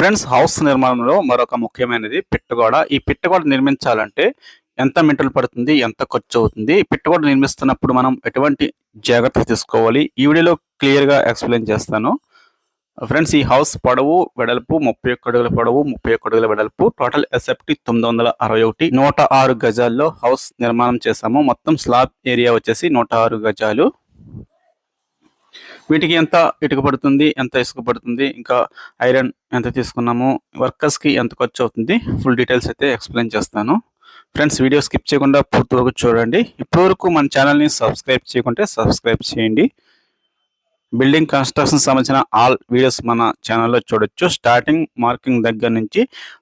Friends house నిర్మాణంలో మరొక ముఖ్యమైనది పిట్టగోడ. ఈ పిట్టగోడ నిర్మించాలంటే ఎంత మెంటలు పడుతుంది ఎంత ఖర్చు అవుతుంది? ఈ పిట్టగోడ నిర్మిస్తున్నప్పుడు మనం ఎటువంటి జాగ్రత్తలు తీసుకోవాలి? ఈ వీడియోలో క్లియర్గా ఎక్స్ప్లెయిన్ చేస్తాను. ఫ్రెండ్స్ ఈ హౌస్ పొడవు వెడల్పు ముప్పై ఒక్క అడుగుల పొడవు ముప్పై ఒక్క అడుగుల వెడల్పు. టోటల్ ఎస్ఎఫ్టీ తొమ్మిది వందల అరవై ఒకటి. నూట ఆరు గజాల్లో హౌస్ నిర్మాణం చేశాము. మొత్తం స్లాబ్ ఏరియా వచ్చేసి నూట ఆరు గజాలు. వీటికి ఎంత ఇటుక పడుతుంది ఎంత ఇసుక పడుతుంది ఇంకా ఐరన్ ఎంత తీసుకున్నాము వర్కర్స్కి ఎంత ఖర్చు అవుతుంది ఫుల్ డీటెయిల్స్ అయితే ఎక్స్ప్లెయిన్ చేస్తాను. ఫ్రెండ్స్ వీడియో స్కిప్ చేయకుండా పూర్తి వరకు చూడండి. ఇప్పటివరకు మన ఛానల్ని సబ్స్క్రైబ్ చేయకుంటే సబ్స్క్రైబ్ చేయండి. బిల్డింగ్ కన్స్ట్రక్షన్ సంబంధించిన ఆల్ వీడియోస్ మన ఛానల్లో చూడొచ్చు. స్టార్టింగ్ మార్కింగ్ దగ్గర నుంచి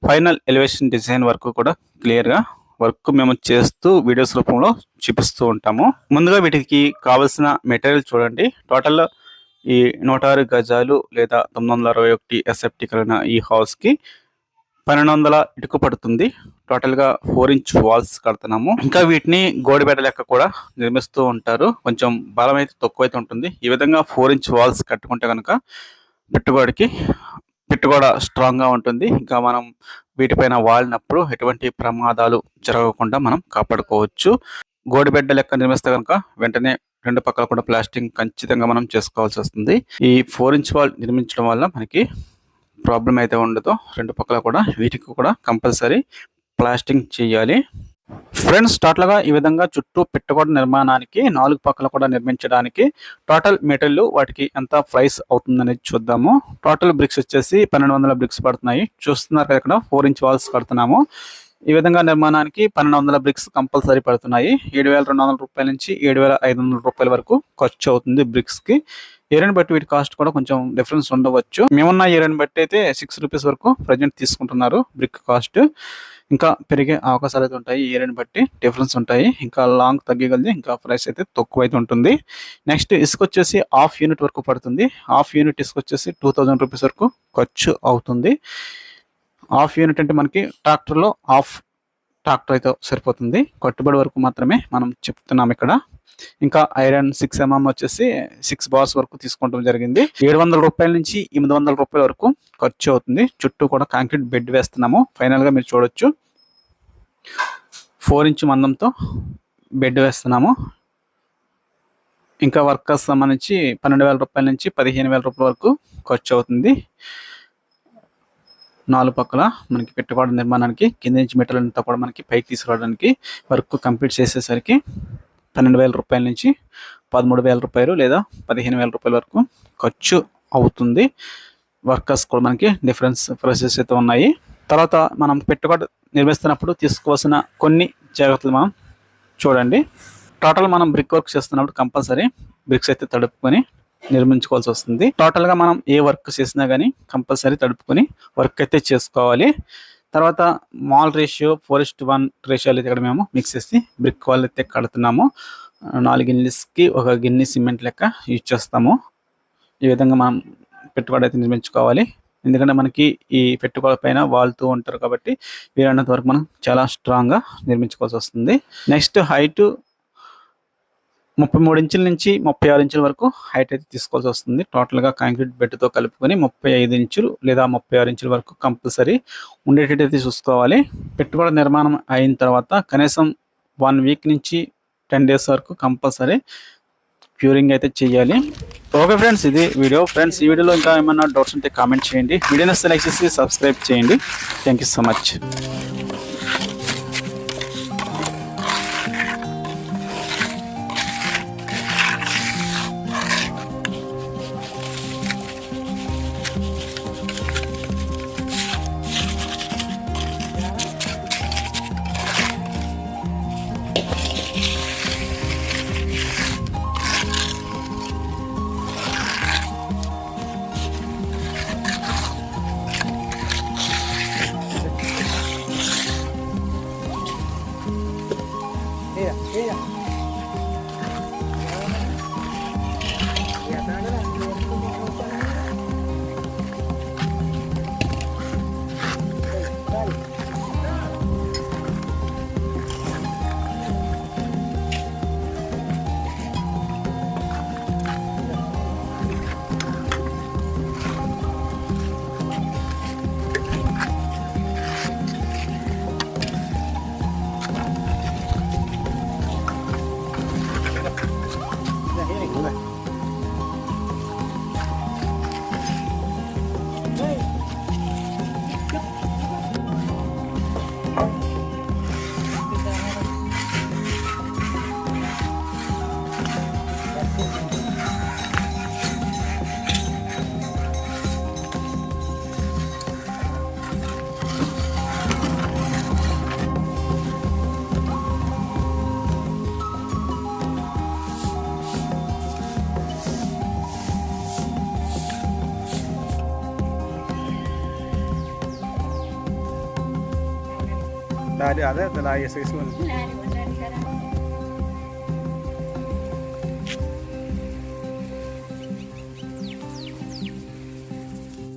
ఫైనల్ ఎలివేషన్ డిజైన్ వరకు కూడా క్లియర్గా వర్క్ మేము చేస్తూ వీడియోస్ రూపంలో చూపిస్తూ ఉంటాము. ముందుగా వీటికి కావలసిన మెటీరియల్ చూడండి. టోటల్ ఈ నూట ఆరు గజాలు లేదా తొమ్మిది వందల అరవై ఒకటి ఎస్ఎఫ్టీ కలిగిన ఈ హౌస్కి పన్నెండు వందల ఇటుక పడుతుంది. టోటల్గా ఫోర్ ఇంచ్ వాల్స్ కడుతున్నాము. ఇంకా వీటిని గోడిబెడ లెక్క కూడా నిర్మిస్తూ ఉంటారు. కొంచెం బలం అయితే తక్కువ అయితే ఉంటుంది. ఈ విధంగా ఫోర్ ఇంచ్ వాల్స్ కట్టుకుంటే కనుక పెట్టుబడికి పెట్టుగోడ స్ట్రాంగ్గా ఉంటుంది. ఇంకా మనం వీటిపైన వాలినప్పుడు ఎటువంటి ప్రమాదాలు జరగకుండా మనం కాపాడుకోవచ్చు. గోడిబెడ్డ లెక్క నిర్మిస్తే కనుక వెంటనే రెండు పక్కల కూడా ప్లాస్టింగ్ ఖచ్చితంగా మనం చేసుకోవాల్సి వస్తుంది. ఈ ఫోర్ ఇంచ్ వాల్ నిర్మించడం వల్ల మనకి ప్రాబ్లం అయితే ఉండదు. రెండు పక్కల కూడా వీటికి కూడా కంపల్సరీ ప్లాస్టింగ్ చేయాలి. ఫ్రెండ్స్ టోటల్గా ఈ విధంగా చుట్టూ పెట్టుకోవడం నిర్మాణానికి నాలుగు పక్కల కూడా నిర్మించడానికి టోటల్ మెటీరియల్ వాటికి ఎంత ప్రైస్ అవుతుందనేది చూద్దాము. టోటల్ బ్రిక్స్ వచ్చేసి పన్నెండు వందల బ్రిక్స్ పడుతున్నాయి. చూస్తున్నారు కదా ఇక్కడ ఫోర్ ఇంచ్ వాల్స్ కడుతున్నాము. ఈ విధంగా నిర్మాణానికి పన్నెండు వందల బ్రిక్స్ కంపల్సరీ పడుతున్నాయి. ఏడు వేల రెండు వందల రూపాయల నుంచి ఏడు వేల ఐదు వందల రూపాయల వరకు ఖర్చు అవుతుంది బ్రిక్స్కి ఏరియాని బట్టి వీటి కాస్ట్ కూడా కొంచెం డిఫరెన్స్ ఉండవచ్చు. మేమున్న ఏరియాని బట్టి అయితే సిక్స్ రూపీస్ వరకు ప్రజెంట్ తీసుకుంటున్నారు బ్రిక్ కాస్ట్ ఇంకా పెరిగే అవకాశాలు అయితే ఉంటాయి. ఏరియాని బట్టి డిఫరెన్స్ ఉంటాయి. ఇంకా లాంగ్ తగ్గగలిది ఇంకా ప్రైస్ అయితే తక్కువ అయితే ఉంటుంది. నెక్స్ట్ ఇసుక వచ్చేసి హాఫ్ యూనిట్ వరకు పడుతుంది. హాఫ్ యూనిట్ ఇసుక వచ్చేసి టూ థౌజండ్ రూపీస్ వరకు ఖర్చు అవుతుంది. హాఫ్ యూనిట్ అంటే మనకి ట్రాక్టర్లో హాఫ్ ట్రాక్టర్ అయితే సరిపోతుంది. కట్టుబడి వరకు మాత్రమే మనం చెప్తున్నాం ఇక్కడ. ఇంకా ఐరన్ సిక్స్ ఎంఎం వచ్చేసి సిక్స్ బార్స్ వరకు తీసుకోవడం జరిగింది. ఏడు వందల రూపాయల నుంచి ఎనిమిది వందల రూపాయల వరకు ఖర్చు అవుతుంది. చుట్టూ కూడా కాంక్రీట్ బెడ్ వేస్తున్నాము. ఫైనల్గా మీరు చూడొచ్చు. ఫోర్ ఇంచ్ మందంతో బెడ్ వేస్తున్నాము. ఇంకా వర్కర్స్ సంబంధించి పన్నెండు వేల రూపాయల నుంచి పదిహేను వేల రూపాయల వరకు ఖర్చు అవుతుంది. నాలుగు పక్కల మనకి పెట్టుకోవడం నిర్మాణానికి కింద నుంచి మెటీరియల్ అంతా కూడా మనకి పైకి తీసుకురావడానికి వర్క్ కంప్లీట్ చేసేసరికి పన్నెండు వేల రూపాయల నుంచి పదమూడు వేల రూపాయలు లేదా పదిహేను వేల రూపాయల వరకు ఖర్చు అవుతుంది. వర్కర్స్ కూడా మనకి డిఫరెన్స్ ప్రాసెస్ అయితే ఉన్నాయి. తర్వాత మనం పెట్టుబడి నిర్మిస్తున్నప్పుడు తీసుకోవాల్సిన కొన్ని జాగ్రత్తలు మనం చూడండి. టోటల్ మనం బ్రిక్ వర్క్ చేస్తున్నప్పుడు కంపల్సరీ బ్రిక్స్ అయితే తడుపుకొని నిర్మించుకోవాల్సి వస్తుంది. టోటల్గా మనం ఏ వర్క్ చేసినా కానీ కంపల్సరీ తడుపుకొని వర్క్ అయితే చేసుకోవాలి. తర్వాత మాల్ రేషియో ఫోరెస్ట్ వన్ రేషియో అయితే ఇక్కడ మేము మిక్స్ చేసి బ్రిక్ వాల్ అయితే కడుతున్నాము. నాలుగు గిన్నెస్కి ఒక గిన్నె సిమెంట్ లెక్క యూజ్ చేస్తాము. ఈ విధంగా మనం పెట్టుబడి అయితే నిర్మించుకోవాలి. ఎందుకంటే మనకి ఈ పెట్టుబడి పైన వాళ్తూ ఉంటారు కాబట్టి వీలైనంత వరకు మనం చాలా స్ట్రాంగ్గా నిర్మించుకోవాల్సి వస్తుంది. నెక్స్ట్ హైటు ముప్పై మూడు ఇంచుల నుంచి ముప్పై ఆరు ఇంచుల వరకు హైట్ అయితే తీసుకోవాల్సి వస్తుంది. టోటల్గా కాంక్రీట్ బెడ్తో కలుపుకొని ముప్పై ఐదు ఇంచులు లేదా ముప్పై ఆరు ఇంచుల వరకు కంపల్సరీ ఉండేటట్టు అయితే చూసుకోవాలి. పెట్టుబడి నిర్మాణం అయిన తర్వాత కనీసం వన్ వీక్ నుంచి టెన్ డేస్ వరకు కంపల్సరీ క్యూరింగ్ అయితే చేయాలి. ఓకే ఫ్రెండ్స్ ఇది వీడియో. ఫ్రెండ్స్ ఈ వీడియోలో ఇంకా ఏమైనా డౌట్స్ ఉంటే కామెంట్ చేయండి. వీడియోని సెలెక్ట్ చేసి సబ్స్క్రైబ్ చేయండి. Thank you so much 那得啊，得得来예수 님。